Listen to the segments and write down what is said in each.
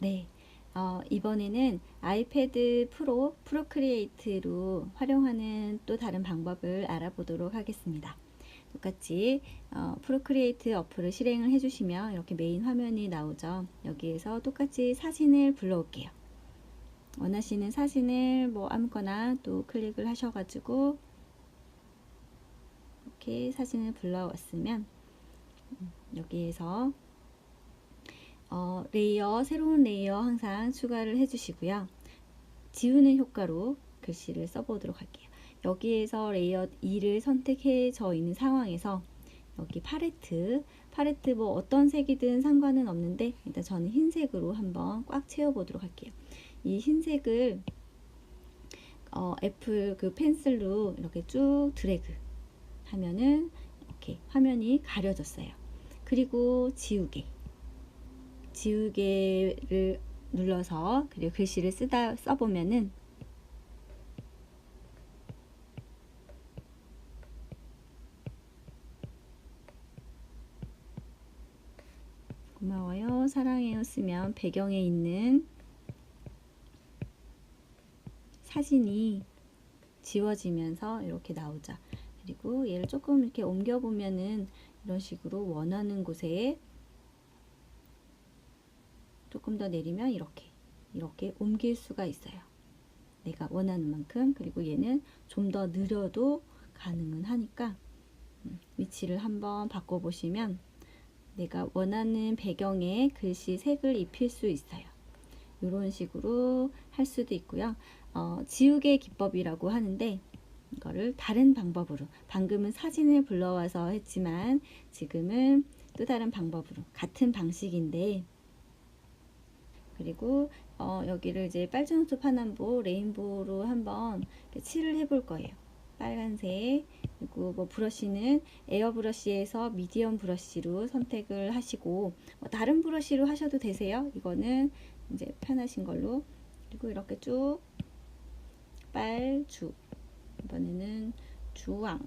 네. 어, 이번에는 아이패드 프로 프로크리에이트로 활용하는 또 다른 방법을 알아보도록 하겠습니다. 똑같이 어, 프로크리에이트 어플을 실행을 해주시면 이렇게 메인 화면이 나오죠. 여기에서 똑같이 사진을 불러올게요. 원하시는 사진을 뭐 아무거나 또 클릭을 하셔가지고 이렇게 사진을 불러왔으면 음, 여기에서 어, 레이어, 새로운 레이어 항상 추가를 해주시고요. 지우는 효과로 글씨를 써보도록 할게요. 여기에서 레이어 2를 선택해져 있는 상황에서 여기 팔레트, 팔레트 뭐 어떤 색이든 상관은 없는데 일단 저는 흰색으로 한번 꽉 채워보도록 할게요. 이 흰색을 어, 애플 그 펜슬로 이렇게 쭉 드래그 하면은 이렇게 화면이 가려졌어요. 그리고 지우개. 지우개를 눌러서 그리고 글씨를 쓰다 써보면은 고마워요. 사랑해요 쓰면 배경에 있는 사진이 지워지면서 이렇게 나오죠 그리고 얘를 조금 이렇게 옮겨 보면은 이런 식으로 원하는 곳에 조금 더 내리면 이렇게 이렇게 옮길 수가 있어요. 내가 원하는 만큼 그리고 얘는 좀 더 느려도 가능은 하니까 음, 위치를 한번 바꿔 보시면 내가 원하는 배경에 글씨 색을 입힐 수 있어요. 이런 식으로 할 수도 있고요. 어, 지우개 기법이라고 하는데 이거를 다른 방법으로 방금은 사진을 불러와서 했지만 지금은 또 다른 방법으로 같은 방식인데 그리고 어, 여기를 이제 빨주노트 파남보 레인보우로 한번 칠을 해볼 거예요. 빨간색 그리고 뭐 브러쉬는 에어 브러쉬에서 미디엄 브러쉬로 선택을 하시고 뭐 다른 브러쉬로 하셔도 되세요. 이거는 이제 편하신 걸로. 그리고 이렇게 쭉 빨주. 이번에는 주황.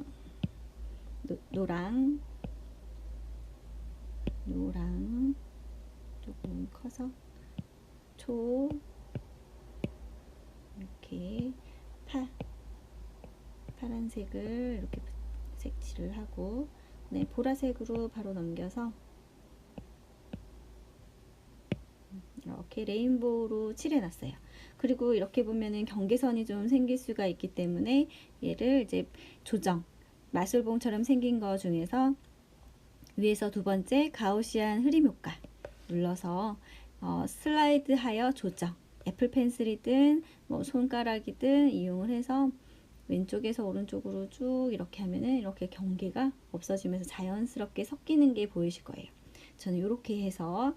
노, 노랑. 노랑 조금 커서 초 이렇게 파 파란색을 이렇게 색칠을 하고 네 보라색으로 바로 넘겨서 이렇게 레인보우로 칠해놨어요. 그리고 이렇게 보면은 경계선이 좀 생길 수가 있기 때문에 얘를 이제 조정 마술봉처럼 생긴 거 중에서 위에서 두 번째 가우시안 흐림 효과 눌러서 어, 슬라이드 하여 조정 애플 펜슬이든 뭐 손가락이든 이용을 해서 왼쪽에서 오른쪽으로 쭉 이렇게 하면은 이렇게 경계가 없어지면서 자연스럽게 섞이는 게 보이실 거예요. 저는 이렇게 해서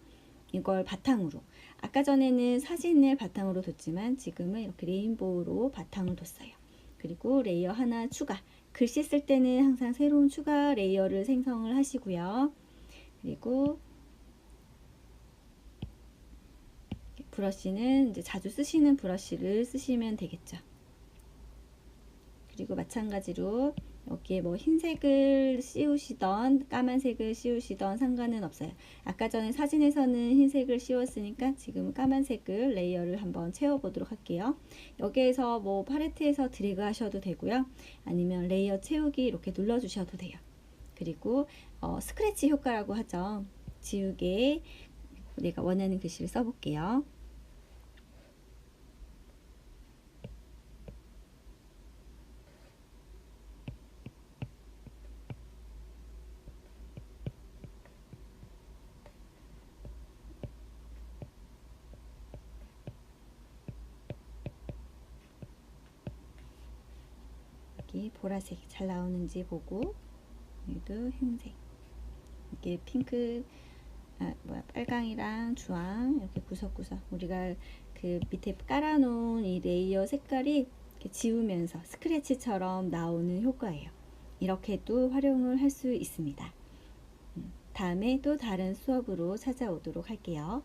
이걸 바탕으로 아까 전에는 사진을 바탕으로 뒀지만 지금은 이렇게 레인보우로 바탕을 뒀어요. 그리고 레이어 하나 추가 글씨 쓸 때는 항상 새로운 추가 레이어를 생성을 하시고요. 그리고 브러쉬는 이제 자주 쓰시는 브러쉬를 쓰시면 되겠죠. 그리고 마찬가지로 여기에 뭐 흰색을 씌우시던 까만색을 씌우시던 상관은 없어요. 아까 전에 사진에서는 흰색을 씌웠으니까 지금 까만색을 레이어를 한번 채워보도록 할게요. 여기에서 뭐 팔레트에서 드래그 하셔도 되고요. 아니면 레이어 채우기 이렇게 눌러주셔도 돼요. 그리고 어, 스크래치 효과라고 하죠. 지우개 내가 원하는 글씨를 써볼게요. 여기 보라색 잘 나오는지 보고 여기도 흰색 이게 핑크 아 뭐야 빨강이랑 주황 이렇게 구석구석 우리가 그 밑에 깔아놓은 이 레이어 색깔이 지우면서 스크래치처럼 나오는 효과예요. 이렇게도 활용을 할 수 있습니다. 음, 다음에 또 다른 수업으로 찾아오도록 할게요.